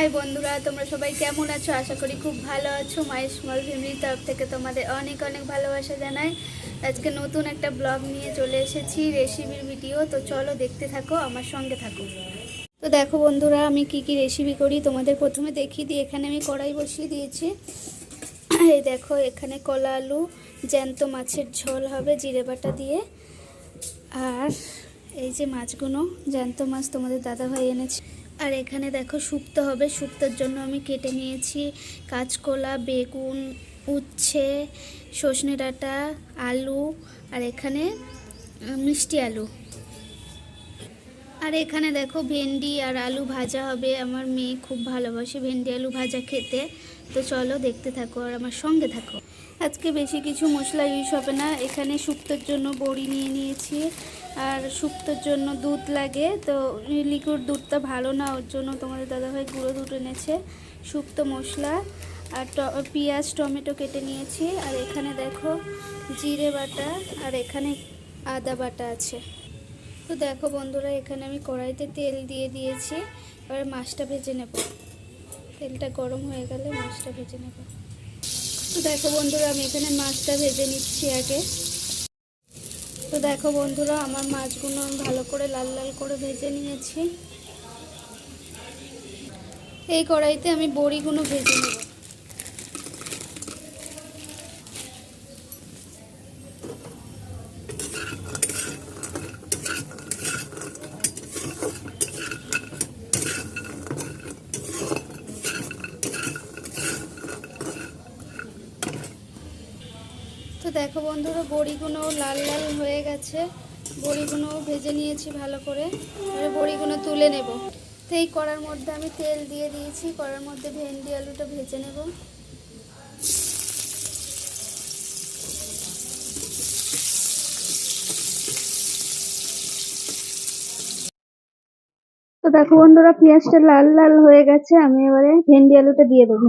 High বন্ধুরা, তোমরা সবাই কেমন আছো? আশা করি খুব ভালো আছো। মায়ের স্মল ফ্যামিলির তরফ থেকে তোমাদের অনেক অনেক ভালোবাসা জানাই। আজকে নতুন একটা ব্লগ নিয়ে চলে এসেছি রেসিপির ভিডিও তো চলো দেখতে থাকো, আমার সঙ্গে থাকো। তো দেখো বন্ধুরা, আমি কি কি রেসিপি করি? তোমাদের প্রথমে দেখিয়ে দিই, এখানে আমি কড়াই বসিয়ে দিয়েছি। এই দেখো, এখানে কলা আলু, জ্যান্ত মাছের ঝোল হবে জিরে বাটা দিয়ে। আর এই যে মাছগুলো, জ্যান্ত মাছ তোমাদের দাদাভাই এনেছে। আর এখানে দেখো শুক্তো হবে। শুক্তোর জন্য আমি কেটে নিয়েছি কাঁচকলা, বেগুন, উচ্ছে সজনে ডাঁটা, আলু আর এখানে মিষ্টি আলু। আর এখানে দেখো ভেন্ডি আর আলু ভাজা হবে। আমার মেয়ে খুব ভালোবাসে ভেন্ডি আলু ভাজা খেতে। তো চলো দেখতে থাকো আর আমার সঙ্গে থাকো। আজকে বেশি কিছু মশলা ইউজ হবে না। এখানে শুক্তোর জন্য বড়ি নিয়ে নিয়েছি। আর শুক্তোর জন্য দুধ লাগে। তো লিকুইড দুধটা ভালো না, ওর জন্য তোমাদের দাদাভাই গুঁড়ো দুধ এনেছে শুক্তো মশলা আর ট- পেঁয়াজ, টমেটো কেটে নিয়েছি। আর এখানে দেখো জিরে বাটা আর এখানে আদা বাটা আছে। তো দেখো বন্ধুরা, এখানে আমি কড়াইতে তেল দিয়ে দিয়েছি। এবার মাছটা ভেজে নেব। তেলটা গরম হয়ে গেলে মাছটা ভেজে নেব। তো দেখো বন্ধুরা, আমি এখানে মাছটা ভেজে নিচ্ছি আগে। তো দেখো বন্ধুরা, আমার মাছগুলো আমি ভালো করে লাল লাল করে ভেজে নিয়েছি। এই কড়াইতে আমি বড়িগুলো ভেজে নেব। দেখো বন্ধুরা বড়িগুলো লাল লাল হয়ে গেছে। বড়িগুলো ভেজে নিয়েছি ভালো করে। বড়িগুলো তুলে নেব। তো এই কড়ার মধ্যে আমি তেল দিয়ে দিয়েছি। কড়ার মধ্যে ভেন্ডি, আলুটা ভেজে নেব। তো দেখো বন্ধুরা, পেঁয়াজটা লাল লাল হয়ে গেছে। আমি এবারে ভেন্ডি, আলুটা দিয়ে দেবো।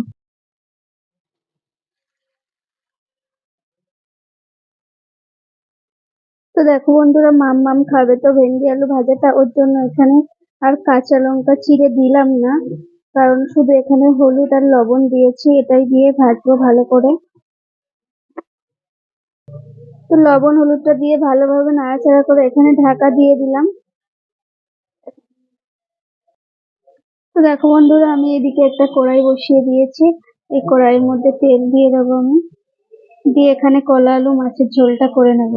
দেখো বন্ধুরা, মাম মাম খাবে তো ভেন্ডি, আলু ভাজাটা ওর জন্য এখানে। আর কাঁচা লঙ্কা চিড়ে দিলাম না, কারণ শুধু এখানে হলুদ আর লবণ দিয়েছি, এটাই দিয়ে ভাজবো ভালো করে। তো লবণ হলুদটা দিয়ে ভালোভাবে নাড়াচাড়া করে এখানে ঢাকা দিয়ে দিলাম। তো দেখো বন্ধুরা, আমি এদিকে একটা কড়াই বসিয়ে দিয়েছি। এই কড়াইয়ের মধ্যে তেল দিয়ে দেবো আমি। দিয়ে এখানে কলা আলু মাছের ঝোলটা করে নেব।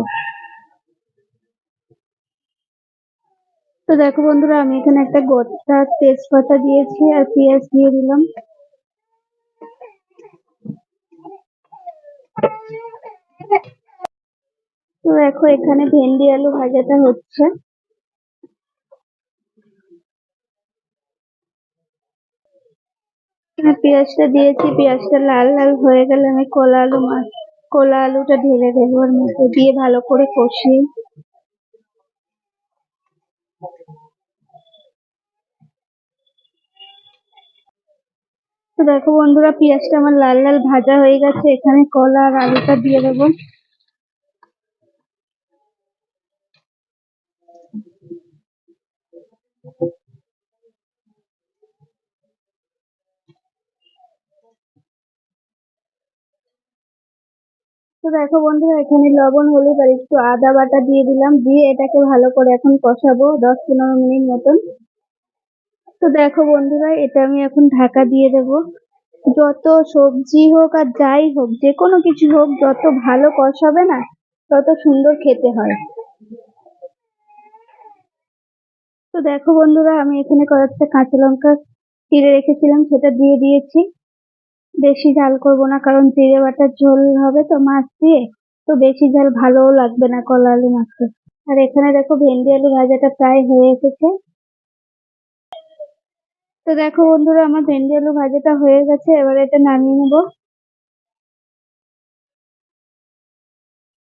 তো দেখো বন্ধুরা, আমি এখানে একটা গোটা তেজপাতা দিয়েছি আর পেঁয়াজ দিয়ে দিলাম। তো দেখো, এখানে ভেন্ডি, আলু ভাজাটা হচ্ছে। পেঁয়াজটা দিয়েছি, পেঁয়াজটা লাল লাল হয়ে গেলে আমি কলা আলু মাছ কলা আলুটা ঢেলে দেবো ওর মধ্যে দিয়ে ভালো করে কষিয়ে। তো দেখো বন্ধুরা, পেঁয়াজটা আমার লাল লাল ভাজা হয়ে গেছে। এখানে কলা আর আলুটা দিয়ে দেবো। তো দেখো বন্ধুরা, এখানে লবণ, হলুদ আর একটু আদা বাটা দিয়ে দিলাম। দিয়ে এটাকে ভালো করে এখন কষাবো দশ পনেরো মিনিট মতন। তো দেখো বন্ধুরা, এটা আমি এখন ঢাকা দিয়ে দেব। যত সবজি হোক আর যাই হোক, যে কোনো কিছু হোক, যত ভালো কষাবে না, তত সুন্দর খেতে হয়। তো দেখো বন্ধুরা, আমি এখানে কয়েকটা কাঁচা লঙ্কা চিড়ে রেখেছিলাম, সেটা দিয়ে দিয়েছি। বেশি ঝাল করব না, কারণ জিরে বাটার ঝোল হবে তো মাছ দিয়ে, তো বেশি ঝাল ভালোও লাগবে না কলা আলু মাছে আর এখানে দেখো ভেন্ডি আলু ভাজাটা প্রায় হয়ে এসেছে। তো দেখো বন্ধুরা, আমার ভেন্ডি আলু ভাজাটা হয়ে গেছে, এবার এটা নামিয়ে নেব।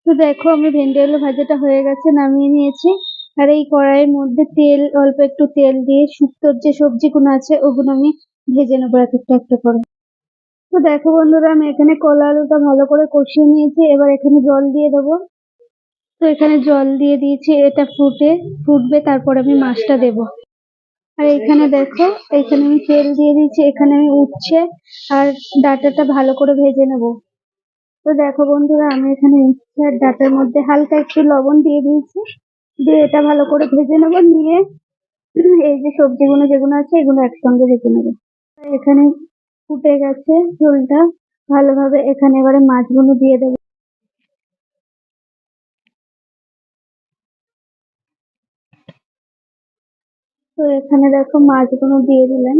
তো দেখো আমি ভেন্ডি আলু ভাজাটা হয়ে গেছে, নামিয়ে নিয়েছি। আর এই কড়াইয়ের মধ্যে তেল, অল্প একটু তেল দিয়ে শুক্তোর যে সবজিগুলো আছে, ওগুলো আমি ভেজে নেব এক একটা একটা করে। তো দেখো বন্ধুরা, আমি এখানে কলা আলুটা ভালো করে কষিয়ে নিয়েছি, এবার এখানে জল দিয়ে দেবো। তো এখানে জল দিয়ে দিয়েছি, এটা ফুটে, ফুটবে, তারপর আমি মাছটা দেবো। আর এখানে দেখো, এখানে আমি তেল দিয়ে দিয়েছি, এখানে আমি উচ্ছে আর ডাটাটা ভালো করে ভেজে নেব। তো দেখো বন্ধুরা, আমি এখানে উচ্ছে আর ডাটার মধ্যে হালকা একটু লবণ দিয়ে দিয়েছি। দিয়ে এটা ভালো করে ভেজে নেব, নিয়ে এই যে সবজিগুলো যেগুলো আছে, এগুলো একসঙ্গে ভেজে নেব। এখানে ফুটে গেছে ঝোলটা, ভালোভাবে এখানে এবারে মাছগুলো দিয়ে দেবো। তো এখানে দেখো মাছগুলো দিয়ে দিলেন।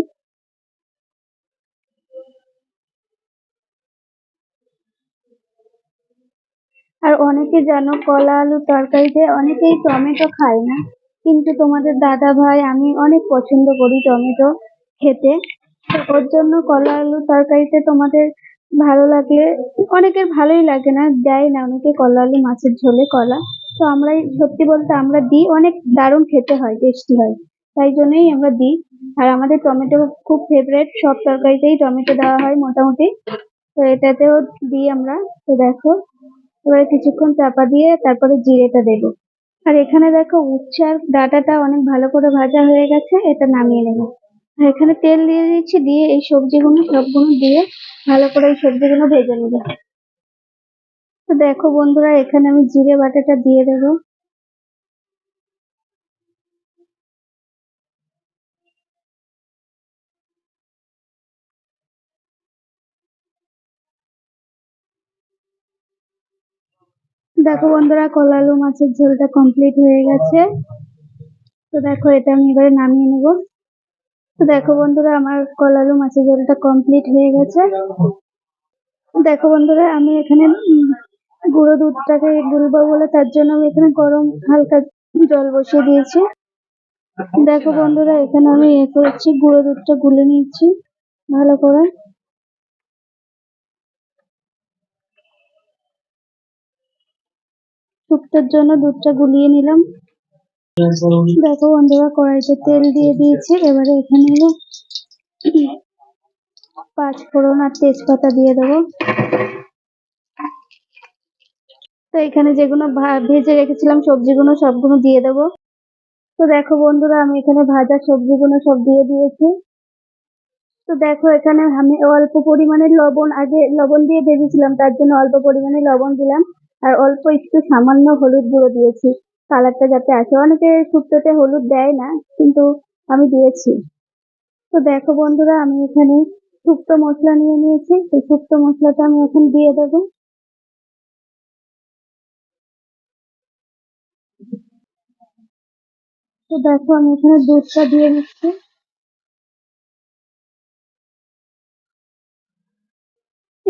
আর অনেকে জানো কলা আলুর তরকারিতে অনেকেই টমেটো খায় না, কিন্তু তোমাদের দাদা ভাই আমি অনেক পছন্দ করি টমেটো খেতে। ওর জন্য কলা আলুর তরকারিতে তোমাদের ভালো লাগলে, অনেকের ভালোই লাগে না, দেয় না অনেকে কলা আলু, মাছের ঝোলে কলা। তো আমরা সত্যি বলতে আমরা দিই, অনেক দারুণ খেতে হয়, টেস্টি হয়। তাই জন্যই আমরা দিই। আর আমাদের টমেটো খুব ফেভারিট সব তরকারিতেই টমেটো দেওয়া হয় মোটামুটি। তো এটাতেও দিই আমরা। তো দেখো, এবারে কিছুক্ষণ চাপা দিয়ে তারপরে জিরেটা দেবো। আর এখানে দেখো, উচ্ছে আর ডাঁটাটা অনেক ভালো করে ভাজা হয়ে গেছে, এটা নামিয়ে নেব। আর এখানে তেল দিয়ে দিচ্ছি, দিয়ে এই সবজিগুলো, সবগুলো দিয়ে ভালো করে এই সবজিগুলো ভেজে নেব। তো দেখো বন্ধুরা, এখানে আমি জিরে বাটাটা দিয়ে দেবো। দেখো বন্ধুরা কলা আলু মাছের ঝোলটা কমপ্লিট হয়ে গেছে। তো দেখো, এটা আমি এবারে নামিয়ে নেব। তো দেখো বন্ধুরা, আমার কলা আলু মাছের ঝোলটা কমপ্লিট হয়ে গেছে। দেখো বন্ধুরা, আমি এখানে গুঁড়ো দুধটাকে গুলবো বলে, তার জন্য আমি এখানে গরম হালকা জল বসিয়ে দিয়েছি। দেখো বন্ধুরা, এখানে আমি এ করছি, গুঁড়ো দুধটা গুলে নিচ্ছি ভালো করে। শুক্তোর জন্য দুধটা গুলিয়ে নিলাম। দেখো বন্ধুরা, কড়াইতে তেল দিয়ে দিয়েছি। এবারে এখানে হলো পাঁচ ফোড়ন আর তেজপাতা দিয়ে দেবো। তো এখানে যেগুলো ভেজে রেখেছিলাম, সবজিগুলো সবগুলো দিয়ে দেবো। তো দেখো বন্ধুরা, আমি এখানে ভাজা সবজিগুলো সব দিয়ে দিয়েছি। তো দেখো এখানে আমি অল্প পরিমাণে লবণ, আগে লবণ দিয়ে ভেজেছিলাম, তার জন্য অল্প পরিমাণে লবণ দিলাম। আর অল্প একটু সামান্য হলুদ গুঁড়ো দিয়েছি। কালারটা যাতে আসে। অনেকে শুক্তোতে হলুদ দেয় না, কিন্তু আমি দিয়েছি। তো দেখো বন্ধুরা, আমি এখানে শুক্তো মশলা নিয়ে নিয়েছি। সেই শুক্তো মশলাটা আমি এখন দিয়ে দেবো। তো দেখো, আমি এখানে দুধটা দিয়ে দিচ্ছি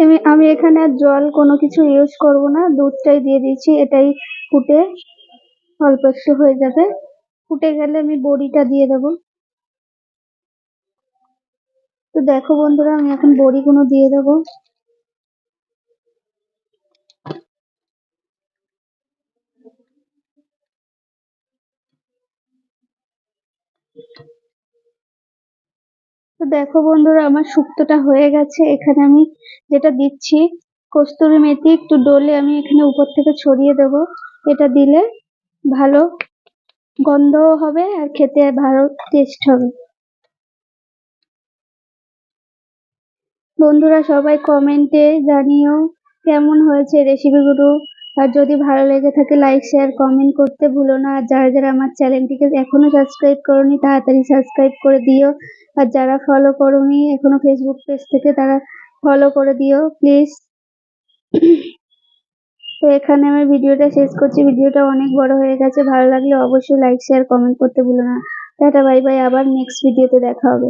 আমি আমি এখানে আর জল কোনো কিছু ইউজ করব না। দুধটাই দিয়ে দিয়েছি এটাই ফুটে অল্প একটু হয়ে যাবে। ফুটে গেলে আমি বড়িটা দিয়ে দেব। তো দেখো বন্ধুরা, আমি এখন বড়িগুলো দিয়ে দেবো। তো দেখো বন্ধুরা, আমার শুক্তোটা হয়ে গেছে। এখানে আমি যেটা দিচ্ছি, কস্তুরি মেথি একটু ডলে আমি এখানে উপর থেকে ছড়িয়ে দেব। এটা দিলে ভালো গন্ধও হবে আর খেতে ভালো টেস্ট হবে। বন্ধুরা সবাই কমেন্টে জানিও কেমন হয়েছে রেসিপিগুলো আর যদি ভালো লেগে থাকে লাইক শেয়ার কমেন্ট করতে ভুলো না। আর যারা যারা আমার চ্যানেলটিকে এখনও সাবস্ক্রাইব করনি, তাড়াতাড়ি সাবস্ক্রাইব করে দিও। আর যারা ফলো করোনি, এখনও ফেসবুক পেজ থেকে তারা ফলো করে দিও প্লিজ তো এখানে আমি ভিডিওটা শেষ করছি। ভিডিওটা অনেক বড় হয়ে গেছে। ভালো লাগলে অবশ্যই লাইক শেয়ার কমেন্ট করতে ভুলো না। টাটা বাই বাই আবার নেক্সট ভিডিওতে দেখা হবে।